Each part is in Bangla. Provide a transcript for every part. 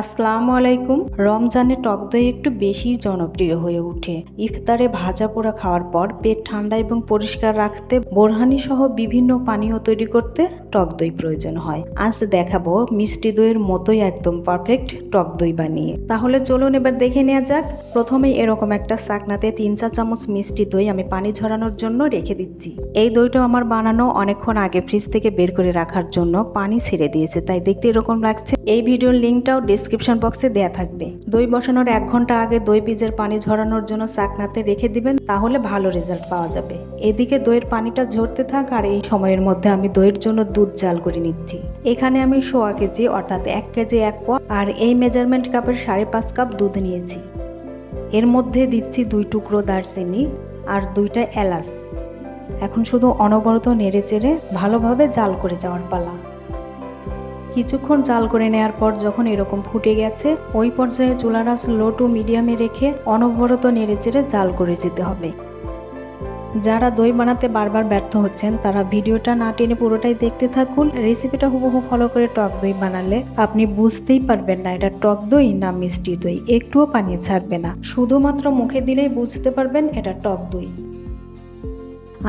আসসালামু আলাইকুম। রমজানে টক দই একটু বেশি জনপ্রিয় হয়ে ওঠে। ইফতারে ভাজা পোড়া খাওয়ার পর পেট ঠান্ডা এবং পরিষ্কার রাখতে বোরহানি সহ বিভিন্ন পানীয় তৈরি করতে টক দই প্রয়োজন হয়। আজ দেখাবো মিষ্টি দইয়ের মতোই একদম পারফেক্ট টক দই বানিয়ে। তাহলে চলুন এবার দেখে নেওয়া যাক। প্রথমেই এরকম একটা সাকনাতে তিন চা চামচ মিষ্টি দই আমি পানি ঝরানোর জন্য রেখে দিচ্ছি। এই দইটা আমার বানানো অনেকক্ষণ আগে ফ্রিজ থেকে বের করে রাখার জন্য পানি ছেড়ে দিয়েছে, তাই দেখতে এরকম লাগছে। এই ভিডিওর লিঙ্কটাও ডিসক্রিপশন বক্সে দেয়া থাকবে। দই বসানোর এক ঘণ্টা আগে দই বীজের পানি ঝরানোর জন্য চাকনাতে রেখে দিবেন, তাহলে ভালো রেজাল্ট পাওয়া যাবে। এদিকে দইয়ের পানিটা ঝরতে থাক, আর এই সময়ের মধ্যে আমি দইয়ের জন্য দুধ জাল করে নিচ্ছি। এখানে আমি সোয়া কেজি, অর্থাৎ এক কেজি এক প আর এই মেজারমেন্ট কাপের সাড়ে পাঁচ কাপ দুধ নিয়েছি। এর মধ্যে দিচ্ছি দুই টুকরো দারচিনি আর দুইটা এলাচ। এখন শুধু অনবরত নেড়ে চেড়ে ভালোভাবে জাল করে যাওয়ার পালা। কিছুক্ষণ জাল করে নেওয়ার পর যখন এরকম ফুটে গেছে, ওই পর্যায়ে চুলার আঁচ লো টু মিডিয়ামে রেখে অনবরত নেড়েচেড়ে জাল করে যেতে হবে। যারা দই বানাতে বারবার ব্যর্থ হচ্ছেন, তারা ভিডিওটা না টেনে পুরোটাই দেখতে থাকুন। রেসিপিটা হুবহু ফলো করে টক দই বানালে আপনি বুঝতেই পারবেন না এটা টক দই না মিষ্টি দই। একটুও পানি ছাড়বে না। শুধুমাত্র মুখে দিলেই বুঝতে পারবেন এটা টক দই।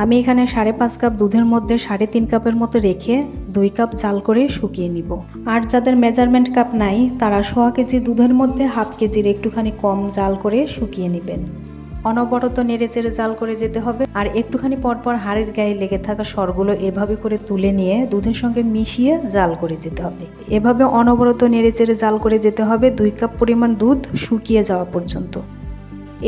আমি এখানে সাড়ে পাঁচ কাপ দুধের মধ্যে সাড়ে তিন কাপের মতো রেখে দুই কাপ জাল করে শুকিয়ে নিব। আর যাদের মেজারমেন্ট কাপ নাই, তারা সোয়া কেজি দুধের মধ্যে হাফ কেজির একটুখানি কম জাল করে শুকিয়ে নেবেন। অনবরত নেড়ে চেড়ে জাল করে যেতে হবে, আর একটুখানি পরপর হাড়ের গায়ে লেগে থাকা সরগুলো এভাবে করে তুলে নিয়ে দুধের সঙ্গে মিশিয়ে জাল করে যেতে হবে। এভাবে অনবরত নেড়ে চেড়ে জাল করে যেতে হবে, দুই কাপ পরিমাণ দুধ শুকিয়ে যাওয়া পর্যন্ত।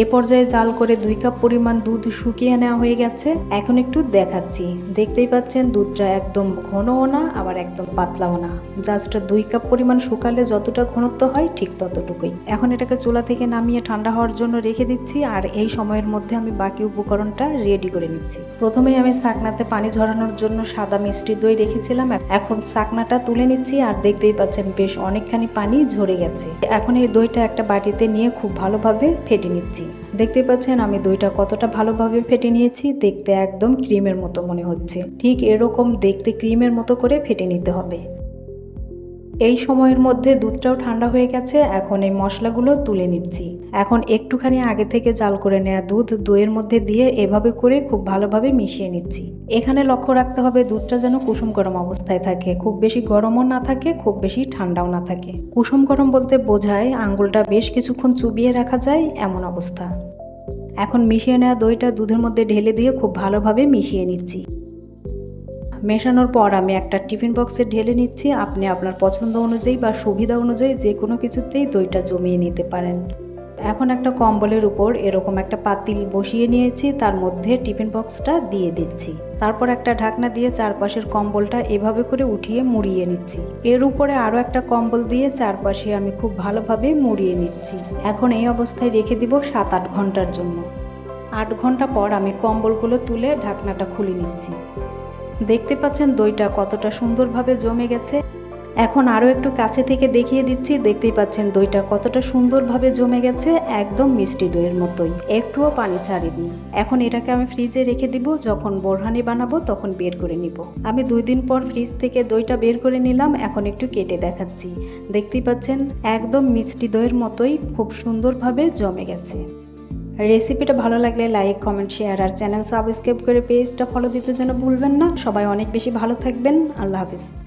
এ পর্যায়ে জাল করে দুই কাপ পরিমাণ দুধ শুকিয়ে নেওয়া হয়ে গেছে। এখন একটু দেখাচ্ছি। দেখতেই পাচ্ছেন, দুধটা একদম ঘনও না, আবার একদম পাতলাও না। জাস্ট দুই কাপ পরিমাণ শুকালে যতটা ঘনত্ব হয় ঠিক ততটুকুই। এখন এটাকে চুলা থেকে নামিয়ে ঠান্ডা হওয়ার জন্য রেখে দিচ্ছি আর এই সময়ের মধ্যে আমি বাকি উপকরণটা রেডি করে নিচ্ছি। প্রথমেই আমি সাকনাতে পানি ঝরানোর জন্য সাদা মিষ্টি দই রেখেছিলাম। এখন সাকনাটা তুলে নিচ্ছি আর দেখতেই পাচ্ছেন বেশ অনেকখানি পানি ঝরে গেছে। এখন এই দইটা একটা বাটিতে নিয়ে খুব ভালোভাবে ফেটে নিচ্ছি। দেখতে পাচ্ছেন, আমি দইটা কতটা ভালোভাবে ফেটে নিয়েছি, দেখতে একদম ক্রিমের মতো মনে হচ্ছে। ঠিক এরকম দেখতে ক্রিমের মতো করে ফেটে নিতে হবে। এই সময়ের মধ্যে দুধটাও ঠান্ডা হয়ে গেছে, এখন এই মশলাগুলো তুলে নিচ্ছি। এখন একটুখানি আগে থেকে জাল করে নেওয়া দুধ দইয়ের মধ্যে দিয়ে এভাবে করে খুব ভালোভাবে মিশিয়ে নিচ্ছি। এখানে লক্ষ্য রাখতে হবে দুধটা যেন কুসুম গরম অবস্থায় থাকে। খুব বেশি গরমও না থাকে, খুব বেশি ঠান্ডাও না থাকে। কুসুম গরম বলতে বোঝায় আঙ্গুলটা বেশ কিছুক্ষণ চুবিয়ে রাখা যায়, এমন অবস্থা। এখন মিশিয়ে নেওয়া দইটা দুধের মধ্যে ঢেলে দিয়ে খুব ভালোভাবে মিশিয়ে নিচ্ছি। মেশানোর পর আমি একটা টিফিন বক্সে ঢেলে নিচ্ছি। আপনি আপনার পছন্দ অনুযায়ী বা সুবিধা অনুযায়ী যে কোনো কিছুতেই দইটা জমিয়ে নিতে পারেন। এখন একটা কম্বলের উপর এরকম একটা পাতিল বসিয়ে নিয়েছি, তার মধ্যে টিফিন বক্সটা দিয়ে দিচ্ছি। তারপর একটা ঢাকনা দিয়ে চারপাশের কম্বলটা এভাবে করে উঠিয়ে মুড়িয়ে নিচ্ছি। এর উপরে আরও একটা কম্বল দিয়ে চারপাশে আমি খুব ভালোভাবে মুড়িয়ে নিচ্ছি। এখন এই অবস্থায় রেখে দিব সাত আট ঘণ্টার জন্য। আট ঘণ্টা পর আমি কম্বলগুলো তুলে ঢাকনাটা খুলে নিচ্ছি। দেখতে পাচ্ছেন দইটা কতটা সুন্দরভাবে জমে গেছে। এখন আরও একটু কাছে থেকে দেখিয়ে দিচ্ছি, দেখতেই পাচ্ছেন দইটা কতটা সুন্দরভাবে জমে গেছে, একদম মিষ্টি দইয়ের মতোই। একটুও পানি ছাড়িনি। এখন এটাকে আমি ফ্রিজে রেখে দিব, যখন বোরহানি বানাবো তখন বের করে নিব। আমি দুই দিন পর ফ্রিজ থেকে দইটা বের করে নিলাম, এখন একটু কেটে দেখাচ্ছি। দেখতেই পাচ্ছেন, একদম মিষ্টি দইয়ের মতোই, খুব সুন্দরভাবে জমে গেছে। রেসিপিটা ভালো লাগলে লাইক কমেন্ট শেয়ার আর চ্যানেল সাবস্ক্রাইব করে পেজটা ফলো দিতে যেন ভুলবেন না। সবাই অনেক বেশি ভালো থাকবেন। আল্লাহ হাফিজ।